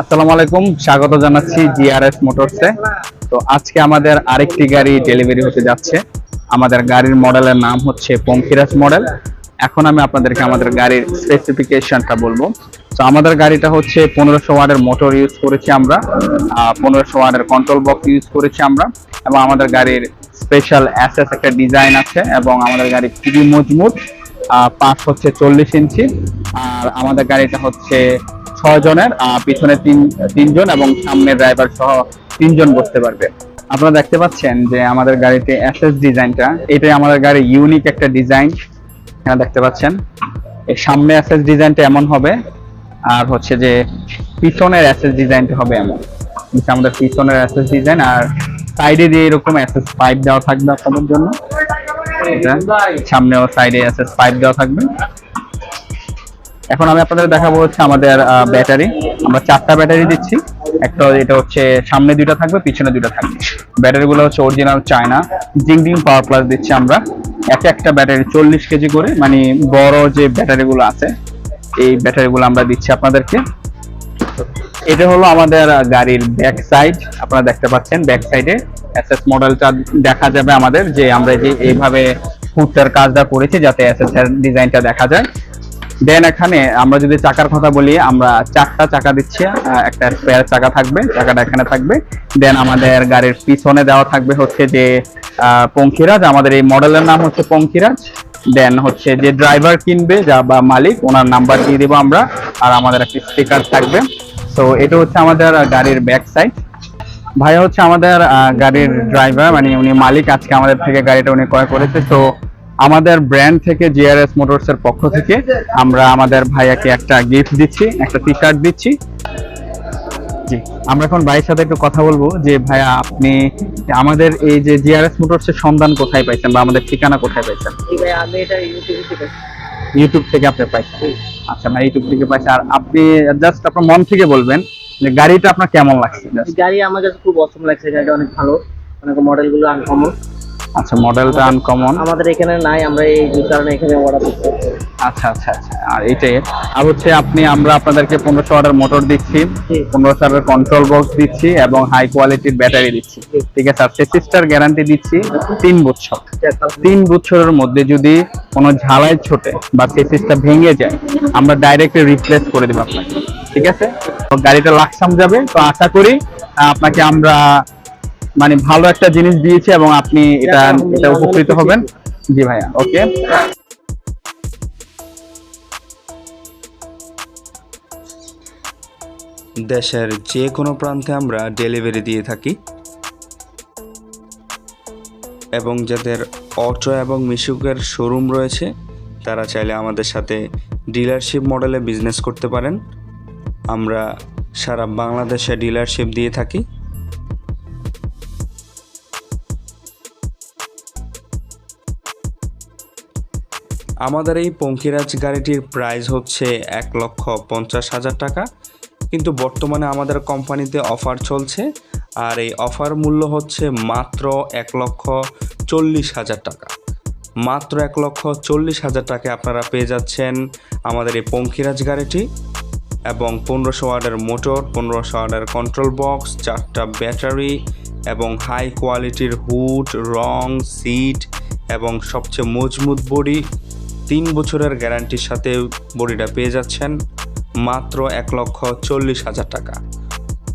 আসসালামু আলাইকুম, স্বাগত জানাচ্ছি জিআরএস মোটরসে। তো আজকে আমাদের আরেকটি গাড়ি ডেলিভারি হতে যাচ্ছে। আমাদের গাড়ির মডেলের নাম হচ্ছে পঙ্কিরাজ মডেল এখন আমি আপনাদেরকে আমাদের গাড়ির স্পেসিফিকেশনটা বলব। তো আমাদের গাড়িটা হচ্ছে পনেরোশো ওয়ার্ডের মোটর ইউজ করেছি আমরা। পনেরোশো ওয়ার্ডের কন্ট্রোল বক্স ইউজ করেছি আমরা। এবং আমাদের গাড়ির স্পেশাল অ্যাসেস একটা ডিজাইন আছে এবং আমাদের গাড়ি খুবই মজবুত। পাশ হচ্ছে চল্লিশ ইঞ্চি। আর আমাদের গাড়িটা হচ্ছে ছয় জনের আহ, পিছনে তিন তিনজন এবং সামনে ড্রাইভার সহ তিনজন বসতে পারবে। আপনারা দেখতে পাচ্ছেন যে আমাদের গাড়িতে এসএস ডিজাইনটা এটাই আমাদের গাড়ির ইউনিক একটা ডিজাইন। এখানে দেখতে পাচ্ছেন এর সামনে এসএস ডিজাইনটা এমন হবে আর হচ্ছে যে পিছনের এসএস ডিজাইনটা হবে এমন। আমাদের পিছনের এসএস ডিজাইন আর সাইডে দিয়ে এরকম এসএস পাইপ দেওয়া থাকবে আপনাদের জন্য। এটা সামনেও সাইডে এসএস পাইপ দেওয়া থাকবে। এখন আমি আপনাদের দেখাবো হচ্ছে আমাদের ব্যাটারি আমরা চারটা ব্যাটারি দিচ্ছি। একটা এটা হচ্ছে সামনে দুইটা থাকবে, পিছনে দুইটা থাকবে। ব্যাটারি গুলো হচ্ছে অরিজিনাল চায়না জিংডিং পাওয়ার প্লাস দিচ্ছি আমরা। এক একটা ব্যাটারি চল্লিশ কেজি করে মানে বড় যে ব্যাটারি গুলো আছে, এই ব্যাটারি গুলো আমরা দিচ্ছি আপনাদেরকে। এটা হলো আমাদের গাড়ির ব্যাক সাইড আপনারা দেখতে পাচ্ছেন ব্যাক সাইডে এসএস মডেলটা দেখা যাবে আমাদের, যে আমরা যে এইভাবে ফুটটার কাজটা করেছি, যাতে এসএস এর ডিজাইনটা দেখা যায়। দেন এখানে আমরা যদি চাকার কথা বলি, আমরা চারটা চাকা দিচ্ছি। একটা স্পেয়ার চাকা থাকবে, চাকাটা এখানে থাকবে। দেন আমাদের গাড়ির পিছনে দেওয়া থাকবে হচ্ছে যে পঙ্খিরাজ। আমাদের এই মডেলের নাম হচ্ছে পঙ্খিরাজ। দেন হচ্ছে যে ড্রাইভার কিনবে যা বা মালিক, ওনার নাম্বার দিয়ে দেবো আমরা, আর আমাদের একটা স্টিকার থাকবে। তো এটা হচ্ছে আমাদের গাড়ির ব্যাক সাইড ভাই হচ্ছে আমাদের গাড়ির ড্রাইভার মানে উনি মালিক, আজকে আমাদের থেকে গাড়িটা উনি ক্রয় করেছে। তো আমাদের ব্র্যান্ড থেকে জিআরএস মোটরস এর পক্ষ থেকে আমরা আমাদের ভাইয়াকে একটা গিফট দিচ্ছি একটা টি শার্ট দিচ্ছি। জি আমরা এখন ভাইয়ের সাথে একটু কথা বলব যে ভাইয়া আপনি আমাদের এই যে জিআরএস মোটরস এর সন্ধান কোথায় পাইছেন বা আমাদের ঠিকানা কোথায় পাইছেন? ভাই আমি এটা ইউটিউবে থেকে ইউটিউব থেকে আপনি পাইছেন। আচ্ছা না ইউটিউব থেকে পাইছেন আর আপনি জাস্ট আপনার মন থেকে বলবেন যে গাড়িটা আপনার কেমন লাগছে? গাড়ি আমার কাছে খুব অসম লাগছে গাড়িটা অনেক ভালো। অনেক মডেলগুলো আনকমন আচ্ছা মডেলটা আনকমন আমাদের এখানে নাই আমরা এই কারণে এখানে অর্ডার করতে আচ্ছা আচ্ছা আচ্ছা আর এটাই আর হচ্ছে আপনি আমরা আপনাদেরকে পনেরোশো ওয়াটের মোটর দিচ্ছি। পনেরোশো ওয়াটের কন্ট্রোল বক্স দিচ্ছি এবং হাই কোয়ালিটির ব্যাটারি দিচ্ছি। ঠিক আছে আর সেসিস্টার গ্যারান্টি দিচ্ছি তিন বছর। তিন বছরের মধ্যে যদি কোনো ঝালাই ছোটে বা সেসিসটা ভেঙে যায় আমরা ডাইরেক্ট রিপ্লেস করে দেবো আপনাকে। ঠিক আছে? তো গাড়িটা লাকসাম যাবে তো আশা করি আপনাকে আমরা মানে ভালো একটা জিনিস দিয়েছি এবং আপনি এটা এটা উপকৃত হবেন। জি ভাইয়া ওকে। দেশের যে কোনো প্রান্তে আমরা ডেলিভারি দিয়ে থাকি। এবং যাদের অটো এবং মিশুকের শোরুম রয়েছে তারা চাইলে আমাদের সাথে ডিলারশিপ মডেলে বিজনেস করতে পারেন। আমরা সারা বাংলাদেশে ডিলারশিপ দিয়ে থাকি। আমাদের এই পঙ্কিরাজ গাড়িটির প্রাইস হচ্ছে এক লক্ষ পঞ্চাশ হাজার টাকা। কিন্তু বর্তমানে আমাদের কোম্পানিতে অফার চলছে, আর এই অফার মূল্য হচ্ছে মাত্র এক লক্ষ চল্লিশ হাজার টাকা। মাত্র এক লক্ষ চল্লিশ হাজার টাকায় আপনারা পেয়ে যাচ্ছেন আমাদের এই পঙ্কিরাজ গাড়িটি এবং পনেরোশো ওয়ার্ডের মোটর, পনেরোশো ওয়ার্ডের কন্ট্রোল বক্স চারটা ব্যাটারি এবং হাই কোয়ালিটির হুড রং সিট এবং সবচেয়ে মজবুত বডি তিন বছরের গ্যারান্টির সাথে বডিটা পেয়ে যাচ্ছেন মাত্র এক লক্ষ চল্লিশ হাজার টাকা।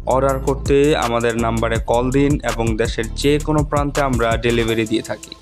অর্ডার করতে আমাদের নাম্বারে কল দিন এবং দেশের যে কোনো প্রান্তে আমরা ডেলিভারি দিয়ে থাকি।